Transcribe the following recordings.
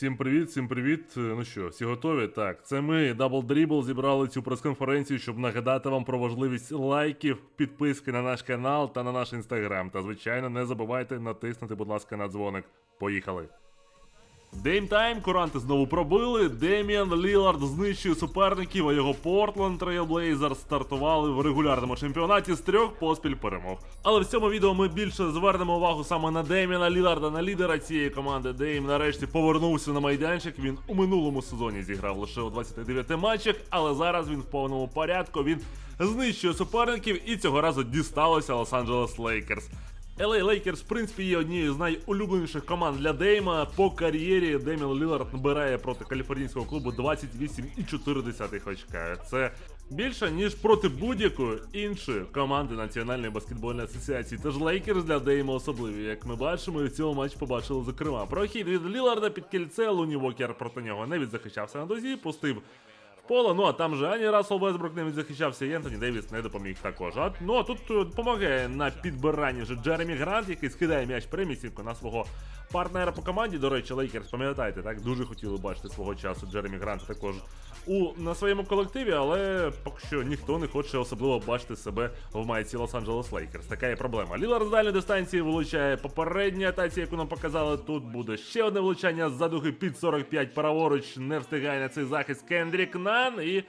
Всім привіт, всім привіт. Е, Ну що, всі готові? Так, це ми, Double Dribble, зібрали цю прес-конференцію, щоб нагадати вам про важливість лайків, підписки на наш канал та на наш інстаграм. Та звичайно, не забувайте натиснути, будь ласка, на дзвоник. Поїхали. Деймтайм, куранти знову пробили. Деміан Лілард знищує суперників, а його Портленд Trailblazers стартували в регулярному чемпіонаті з трьох поспіль перемог. Але в цьому відео ми більше звернемо увагу саме на Деміана Ліларда, на лідера цієї команди. Дейм нарешті повернувся на майданчик. Він у минулому сезоні зіграв лише у 29 матчах, але зараз він в повному порядку. Він знищує суперників і цього разу дісталося Лос-Анджелес Лейкерс. LA Lakers, в принципі, є однією з найулюбленіших команд для Дейма. По кар'єрі Деміан Лілард набирає проти каліфорнійського клубу 28,4 очка. Це більше, ніж проти будь-якої іншої команди Національної баскетбольної асоціації. Тож Лейкерс для Дейма особливі. Як ми бачимо, і в цьому матчі побачили зокрема. Прохід від Ліларда під кільце, Луні Вокер проти нього не відзахищався на дозі, пустив в поле. Ну а там же ані Рассел Весбрук не відзахищався, і Ентоні Девіс не допоміг також. А ну а тут е, допомагає на підбиранні вже Джеремі Грант, який скидає м'яч прямісінько на свого партнера по команді. До речі, Лейкерс, пам'ятаєте, так дуже хотіли бачити свого часу Джеремі Гранта також у на своєму колективі, але поки що ніхто не хоче особливо бачити себе в майці Лос-Анджелес Лейкерс. Така є проблема. Лілар з дальньої дистанції вилучає попередня атаці, яку нам показали. Тут буде ще одне влучання з задухи під 45 праворуч. Не встигає на цей захист Кендрік Нан і.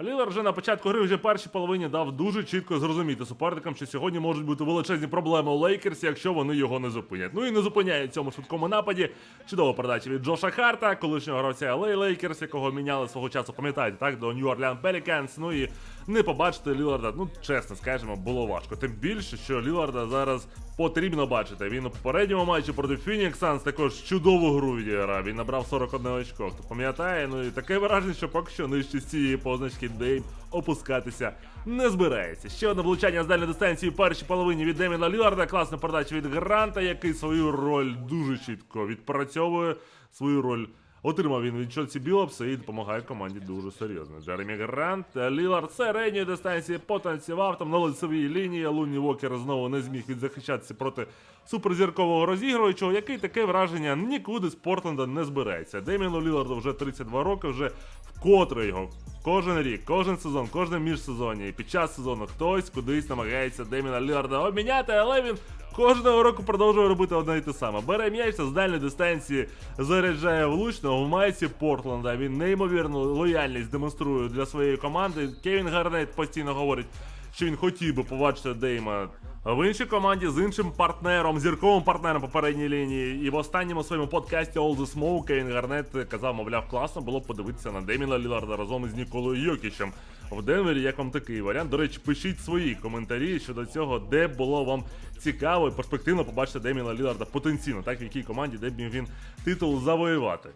Лілар вже на початку гри вже першій половині дав дуже чітко зрозуміти суперникам, що сьогодні можуть бути величезні проблеми у Лейкерсі, якщо вони його не зупинять. Ну і не зупиняють в цьому швидкому нападі. Чудова передача від Джоша Харта, колишнього гравця LA Лейкерс, якого міняли свого часу, пам'ятаєте, так, до New Orleans Pelicans. Ну і не побачити Ліларда, ну чесно скажемо, було важко. Тим більше, що Ліларда зараз потрібно бачити. Він у попередньому матчі проти Phoenix Suns також чудову гру відіграв. Він набрав 41 очко. Хто пам'ятає, ну і таке враження, що поки що нижче з цієї позначки Дейм опускатися не збирається. Ще одне влучання з дальньої дистанції в першій половині від Деміна Ліларда. Класна передача від Гранта, який свою роль дуже чітко відпрацьовує свою роль. Отримав він від Чоці Білопса і допомагає команді дуже серйозно. Джеремі Грант, Лілард середньої дистанції потанцював там на лицевій лінії. Луні Вокер знову не зміг відзахищатися проти суперзіркового розігруючого, який таке враження нікуди з Портленда не збирається. Деміну Ліларду вже 32 роки, вже вкотре його. Кожен рік, кожен сезон, кожне міжсезоння і під час сезону хтось кудись намагається Деміна Ліларда обміняти, але він кожного року продовжує робити одне і те саме. Бере м'яч з дальньої дистанції, заряджає влучно в майці Портленда. Він неймовірну лояльність демонструє для своєї команди. Кевін Гарнет постійно говорить, що він хотів би побачити Дейма в іншій команді з іншим партнером, зірковим партнером попередньої лінії. І в останньому своєму подкасті All the Smoke Кевін Гарнет казав, мовляв, класно було б подивитися на Деміна Ліларда разом із Ніколою Йокічем в Денвері. Як вам такий варіант? До речі, пишіть свої коментарі щодо цього, де було вам цікаво і перспективно побачити Деміна Ліларда потенційно, так в якій команді, де б він титул завоювати.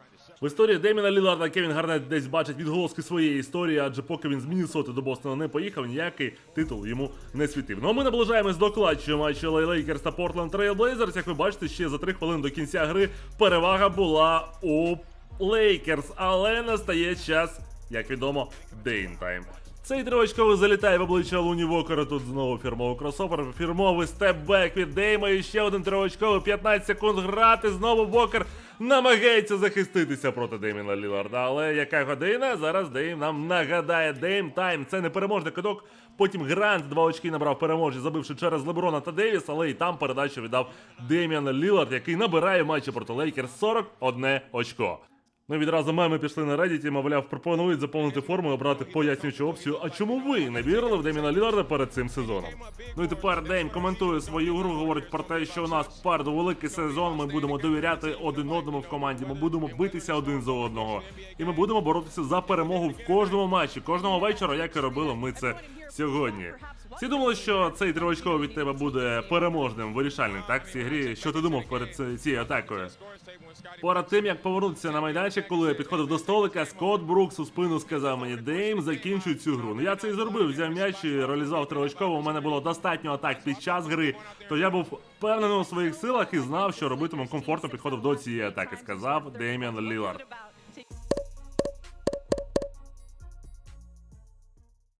В історії Деміна Ліларда Кевін Гарнет десь бачить відголоски своєї історії, адже поки він з Міннесоти до Бостона не поїхав, ніякий титул йому не світив. Ну а ми наближаємось до клатчу матчу Lakers та Портленд Трейлблейзерс. Як ви бачите, ще за три хвилини до кінця гри перевага була у Лейкерс, але настає час, як відомо, дейнтайм. Цей тривочковий залітає в обличчя Луні Вокера. Тут знову фірмовий кросовер, фірмовий степбек від Дейма. І ще один тривочковий, 15 секунд грати. Знову Вокер намагається захиститися проти Дейміна Ліларда. Але яка година? Зараз Дейм нам нагадає Дейм Тайм. Це не переможний кидок. Потім Грант два очки набрав переможі, забивши через Леброна та Девіс, але і там передачу віддав Деміан Лілард, який набирає в матчі проти Лейкерс 41 очко. Ну відразу меми пішли на Reddit, мовляв, пропонують заповнити форму і обрати пояснюючу опцію. А чому ви не вірили в Деміна Ліларда перед цим сезоном? Ну і тепер Дейм коментує свою гру, говорить про те, що у нас попереду великий сезон. Ми будемо довіряти один одному в команді. Ми будемо битися один за одного, і ми будемо боротися за перемогу в кожному матчі, кожного вечора, як і робили ми це сьогодні. Всі думали, що цей тривочковий від тебе буде переможним, вирішальним, так? В цій грі. Що ти думав перед цією атакою? Перед тим як повернутися на майданчик, коли я підходив до столика, Скотт Брукс у спину сказав мені: Дейм, закінчуй цю гру. Ну я це і зробив. Взяв м'яч і реалізував тривочково. У мене було достатньо атак під час гри. То я був впевнений у своїх силах і знав, що робитиму комфортно підходив до цієї атаки. Сказав Деміан Лілард.